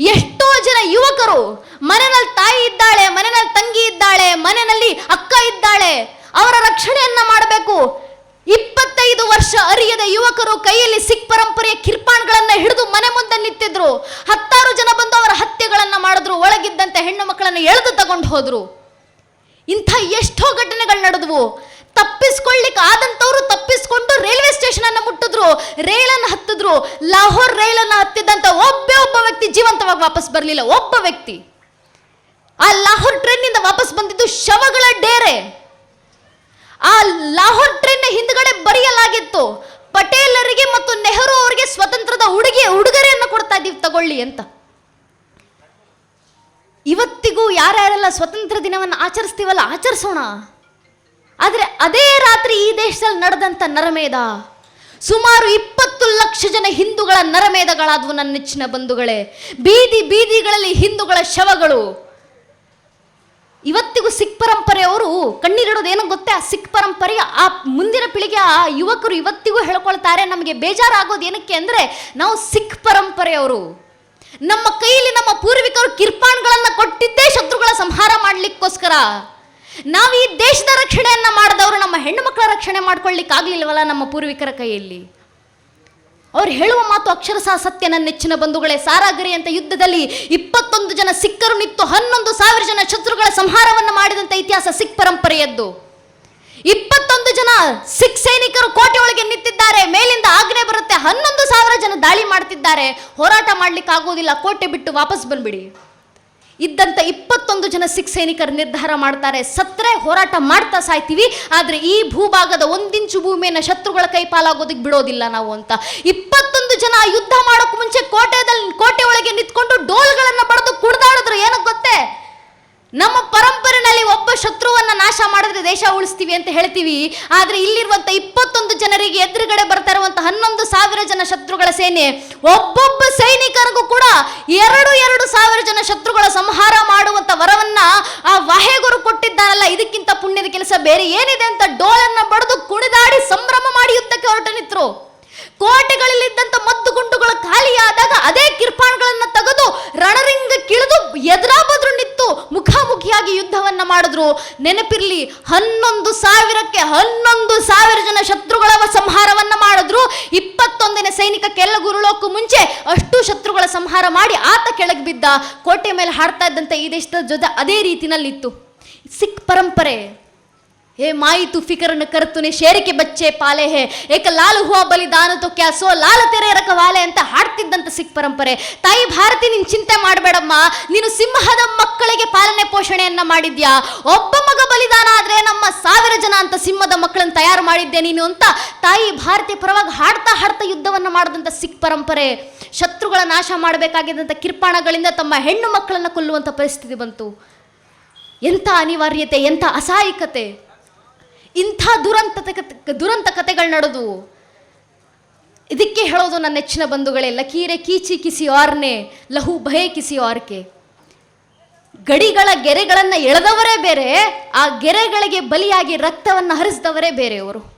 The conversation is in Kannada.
ಎಷ್ಟೋ ಜನ ಯುವಕರು ಮನೆಯಲ್ಲಿ ತಾಯಿ ಇದ್ದಾಳೆ, ಮನೆಯಲ್ಲಿ ತಂಗಿ ಇದ್ದಾಳೆ, ಮನೆಯಲ್ಲಿ ಅಕ್ಕ ಇದ್ದಾಳೆ, ಅವರ ರಕ್ಷಣೆಯನ್ನ ಮಾಡಬೇಕು. ಇಪ್ಪತ್ತೈದು ವರ್ಷ ಅರಿಯದ ಯುವಕರು ಕೈಯಲ್ಲಿ ಸಿಖ್ ಪರಂಪರೆಯ ಕಿರ್ಪಾಣ್ಗಳನ್ನ ಹಿಡಿದು ಮನೆ ಮುಂದೆ ನಿಂತಿದ್ರು. ಹತ್ತಾರು ಜನ ಬಂದು ಅವರ ಹತ್ಯೆಗಳನ್ನ ಮಾಡಿದ್ರು, ಒಳಗಿದ್ದಂತೆ ಹೆಣ್ಣು ಮಕ್ಕಳನ್ನು ಎಳೆದು ತಗೊಂಡು ಹೋದ್ರು. ಇಂಥ ಎಷ್ಟೋ ಘಟನೆಗಳು ನಡೆದವು. ತಪ್ಪಿಸ್ಕೊಳ್ಳಿಕ್ಕೆ ಆದಂತವ್ರು ತಪ್ಪಿಸ್ಕೊಂಡು ರೈಲ್ವೆ ಸ್ಟೇಷನ್ ಅನ್ನ ಮುಟ್ಟಿದ್ರು, ರೈಲನ್ನು ಹತ್ತಿದ್ರು. ಲಾಹೋರ್ ರೈಲನ್ನು ಹತ್ತಿದಂತ ಒಬ್ಬೇ ಒಬ್ಬ ವ್ಯಕ್ತಿ ಜೀವಂತವಾಗಿ ವಾಪಸ್ ಬರಲಿಲ್ಲ. ಒಬ್ಬ ವ್ಯಕ್ತಿ. ಆ ಲಾಹೋರ್ ಟ್ರೈನ್ನಿಂದ ವಾಪಸ್ ಬಂದಿದ್ದು ಶವಗಳ ಡೇರೆ. ಆ ಲಾಹೋರ್ ಟ್ರೈನ್ ಹಿಂದ್ಗಡೆ ಬರೆಯಲಾಗಿತ್ತು, ಪಟೇಲರಿಗೆ ಮತ್ತು ನೆಹರು ಅವರಿಗೆ ಸ್ವತಂತ್ರದ ಉಡುಗೆ, ಉಡುಗೊರೆಯನ್ನು ಕೊಡ್ತಾ ಇದ್ದೀವಿ ತಗೊಳ್ಳಿ ಅಂತ. ಇವತ್ತಿಗೂ ಯಾರ್ಯಾರೆಲ್ಲ ಸ್ವತಂತ್ರ ದಿನವನ್ನು ಆಚರಿಸ್ತೀವಲ್ಲ, ಆಚರಿಸೋಣ. ಆದರೆ ಅದೇ ರಾತ್ರಿ ಈ ದೇಶದಲ್ಲಿ ನಡೆದಂಥ ನರಮೇಧ, ಸುಮಾರು ಇಪ್ಪತ್ತು ಲಕ್ಷ ಜನ ಹಿಂದೂಗಳ ನರಮೇಧಗಳಾದವು ನನ್ನ ನೆಚ್ಚಿನ ಬಂಧುಗಳೇ. ಬೀದಿ ಬೀದಿಗಳಲ್ಲಿ ಹಿಂದೂಗಳ ಶವಗಳು. ಇವತ್ತಿಗೂ ಸಿಖ್ ಪರಂಪರೆಯವರು ಕಣ್ಣೀರಿಡೋದು ಏನೋ ಗೊತ್ತೇ? ಆ ಸಿಖ್ ಪರಂಪರೆ ಆ ಮುಂದಿನ ಪೀಳಿಗೆ ಆ ಯುವಕರು ಇವತ್ತಿಗೂ ಹೇಳ್ಕೊಳ್ತಾರೆ, ನಮಗೆ ಬೇಜಾರಾಗೋದು ಏನಕ್ಕೆ ಅಂದರೆ ನಾವು ಸಿಖ್ ಪರಂಪರೆಯವರು ನಮ್ಮ ಕೈಯಲ್ಲಿ ನಮ್ಮ ಪೂರ್ವಿಕರು ಕಿರ್ಪಾಣ್ಗಳನ್ನು ಕೊಟ್ಟಿದ್ದೇ ಶತ್ರುಗಳ ಸಂಹಾರ ಮಾಡ್ಲಿಕ್ಕೋಸ್ಕರ. ನಾವು ಈ ದೇಶದ ರಕ್ಷಣೆಯನ್ನು ಮಾಡಿದವರು ನಮ್ಮ ಹೆಣ್ಣು ಮಕ್ಕಳ ರಕ್ಷಣೆ ಮಾಡ್ಕೊಳ್ಳಿಕ್ಕೆ ಆಗ್ಲಿಲ್ವಲ್ಲ ನಮ್ಮ ಪೂರ್ವಿಕರ ಕೈಯಲ್ಲಿ? ಅವ್ರು ಹೇಳುವ ಮಾತು ಅಕ್ಷರಶಃ ಸತ್ಯ ನನ್ನ ನೆಚ್ಚಿನ ಬಂಧುಗಳೇ. ಸಾರಾಗರಿ ಅಂತ ಯುದ್ಧದಲ್ಲಿ ಇಪ್ಪತ್ತೊಂದು ಜನ ಸಿಕ್ಕರು ನಿತ್ತು ಹನ್ನೊಂದು ಸಾವಿರ ಜನ ಶತ್ರುಗಳ ಸಂಹಾರವನ್ನು ಮಾಡಿದಂಥ ಇತಿಹಾಸ ಸಿಖ್ ಪರಂಪರೆಯದ್ದು. ಇಪ್ಪತ್ತೊಂದು ಜನ ಸಿಖ್ ಸೈನಿಕರು ಕೋಟೆ ಒಳಗೆ ನಿಂತಿದ್ದಾರೆ. ಮೇಲಿಂದ ಆಜ್ಞೆ ಬರುತ್ತೆ. ಹನ್ನೊಂದು ಸಾವಿರ ಜನ ದಾಳಿ ಮಾಡ್ತಿದ್ದಾರೆ. ಹೋರಾಟ ಮಾಡ್ಲಿಕ್ಕೆ ಆಗೋದಿಲ್ಲ ಕೋಟೆ ಬಿಟ್ಟು ವಾಪಸ್ ಬಂದ್ಬಿಡಿ. ಇದ್ದಂತ ಇಪ್ಪತ್ತೊಂದು ಜನ ಸಿಖ್ ಸೈನಿಕರು ನಿರ್ಧಾರ ಮಾಡ್ತಾರೆ. ಸತ್ರೆ ಹೋರಾಟ ಮಾಡ್ತಾ ಸಾಯ್ತೀವಿ. ಆದರೆ ಈ ಭೂಭಾಗದ ಒಂದಿಂಚು ಭೂಮಿಯನ್ನು ಶತ್ರುಗಳ ಕೈ ಪಾಲಾಗೋದಕ್ಕೆ ಬಿಡೋದಿಲ್ಲ ನಾವು ಅಂತ. ಇಪ್ಪತ್ತೊಂದು ಜನ ಯುದ್ಧ ಮಾಡೋಕೆ ಮುಂಚೆ ಕೋಟೆದಲ್ಲಿ ಕೋಟೆ ಒಳಗೆ ನಿಂತ್ಕೊಂಡು ಡೋಲ್ಗಳನ್ನ ಬಡದು ಕುಡ್ದಾಡಿದ್ರು ಏನಕ್ಕೆ ಗೊತ್ತೇ? ನಮ್ಮ ಒಬ್ಬ ಶತ್ರುವನ್ನ ನಾಶ ಮಾಡಿದ್ರೆ ದೇಶ ಉಳಿಸ್ತೀವಿ ಅಂತ ಹೇಳ್ತೀವಿ. ಆದ್ರೆ ಇಲ್ಲಿರುವಂತ ಇಪ್ಪತ್ತೊಂದು ಜನರಿಗೆ ಎದುರುಗಡೆ ಬರ್ತಾ ಇರುವಂಥ ಹನ್ನೊಂದು ಸಾವಿರ ಜನ ಶತ್ರುಗಳ ಸೇನೆ, ಒಬ್ಬೊಬ್ಬ ಸೈನಿಕರಿಗೂ ಕೂಡ ಎರಡು ಎರಡು ಸಾವಿರ ಜನ ಶತ್ರುಗಳ ಸಂಹಾರ ಮಾಡುವಂತ ವರವನ್ನ ಆ ವಾಹೆಗುರು ಕೊಟ್ಟಿದ್ದಾರಲ್ಲ, ಇದಕ್ಕಿಂತ ಪುಣ್ಯದ ಕೆಲಸ ಬೇರೆ ಏನಿದೆ ಅಂತ ಡೋಲನ್ನ ಬಡಿದು ಕುಣಿದಾಡಿ ಸಂಭ್ರಮ ಮಾಡಿ ಯುದ್ಧಕ್ಕೆ ಹೊರಟು ನಿಂತರು. ಕೋಟೆಗಳಲ್ಲಿದ್ದಂಥ ಮದ್ದು ಗುಂಡುಗಳು ಖಾಲಿಯಾದಾಗ ಅದೇ ಕಿರ್ಪಾಣ್ಗಳನ್ನ ತೆಗೆದು ರಣರಿಂಗಕ್ಕಿಳಿದು ಎದುರಾಬದ್ರು ನಿಂತು ಮುಖಾಮುಖಿಯಾಗಿ ಯುದ್ಧವನ್ನ ಮಾಡಿದ್ರು. ನೆನಪಿರಲಿ, ಹನ್ನೊಂದು ಸಾವಿರಕ್ಕೆ ಹನ್ನೊಂದು ಸಾವಿರ ಜನ ಶತ್ರುಗಳ ಸಂಹಾರವನ್ನ ಮಾಡಿದ್ರು. ಇಪ್ಪತ್ತೊಂದನೇ ಸೈನಿಕ ಕೆಳಗುರುಳೋಕ್ಕೂ ಮುಂಚೆ ಅಷ್ಟು ಶತ್ರುಗಳ ಸಂಹಾರ ಮಾಡಿ ಆತ ಕೆಳಗೆ ಬಿದ್ದ. ಕೋಟೆ ಮೇಲೆ ಹಾಡ್ತಾ ಇದ್ದಂತೆ ಈ ದೇಶದ ಜೊತೆ ಅದೇ ರೀತಿನಲ್ಲಿತ್ತು. ಸಿಖ್ ಪರಂಪರೆ. ಹೇ ಮಾಯಿತು ಫಿಕರನ್ನು ಕರ್ತುನೆ ಶೇರಿಕೆ ಬಚ್ಚೆ ಪಾಲೆ ಹೇ ಏಕ ಲಾಲು ಹುವ ಬಲಿದಾನ ತೋ ಕ್ಯಾಸೋ ಲಾಲ ತೆರೆ ರಕವಾಲೆ ಅಂತ ಹಾಡ್ತಿದ್ದಂತೆ ಸಿಖ್ ಪರಂಪರೆ. ತಾಯಿ ಭಾರತಿ, ನೀನು ಚಿಂತೆ ಮಾಡಬೇಡಮ್ಮ. ನೀನು ಸಿಂಹದ ಮಕ್ಕಳಿಗೆ ಪಾಲನೆ ಪೋಷಣೆಯನ್ನ ಮಾಡಿದ್ಯಾ? ಒಬ್ಬ ಮಗ ಬಲಿದಾನ ಆದ್ರೆ ನಮ್ಮ ಸಾವಿರ ಜನ ಅಂತ ಸಿಂಹದ ಮಕ್ಕಳನ್ನ ತಯಾರು ಮಾಡಿದ್ದೆ ನೀನು ಅಂತ ತಾಯಿ ಭಾರತಿ ಪರವಾಗಿ ಹಾಡ್ತಾ ಹಾಡ್ತಾ ಯುದ್ಧವನ್ನ ಮಾಡಿದಂಥ ಸಿಖ್ ಪರಂಪರೆ. ಶತ್ರುಗಳ ನಾಶ ಮಾಡಬೇಕಾಗಿದ್ದಂಥ ಕಿರ್ಪಾಣಗಳಿಂದ ತಮ್ಮ ಹೆಣ್ಣು ಮಕ್ಕಳನ್ನ ಕೊಲ್ಲುವಂಥ ಪರಿಸ್ಥಿತಿ ಬಂತು. ಎಂಥ ಅನಿವಾರ್ಯತೆ, ಎಂಥ ಅಸಹಾಯಕತೆ. ಇಂಥ ದುರಂತ ದುರಂತ ಕಥೆಗಳು ನಡೆದು. ಇದಕ್ಕೆ ಹೇಳೋದು ನನ್ನ ನೆಚ್ಚಿನ ಬಂಧುಗಳೇ, ಲಕೀರೆ ಕೀಚಿ ಕಿಸಿ ಆರ್ನೆ, ಲಹು ಭಯ ಕಿಸಿ ಆರ್ಕೆ. ಗಡಿಗಳ ಗೆರೆಗಳನ್ನು ಎಳೆದವರೇ ಬೇರೆ, ಆ ಗೆರೆಗಳಿಗೆ ಬಲಿಯಾಗಿ ರಕ್ತವನ್ನು ಹರಿಸಿದವರೇ ಬೇರೆಯವರು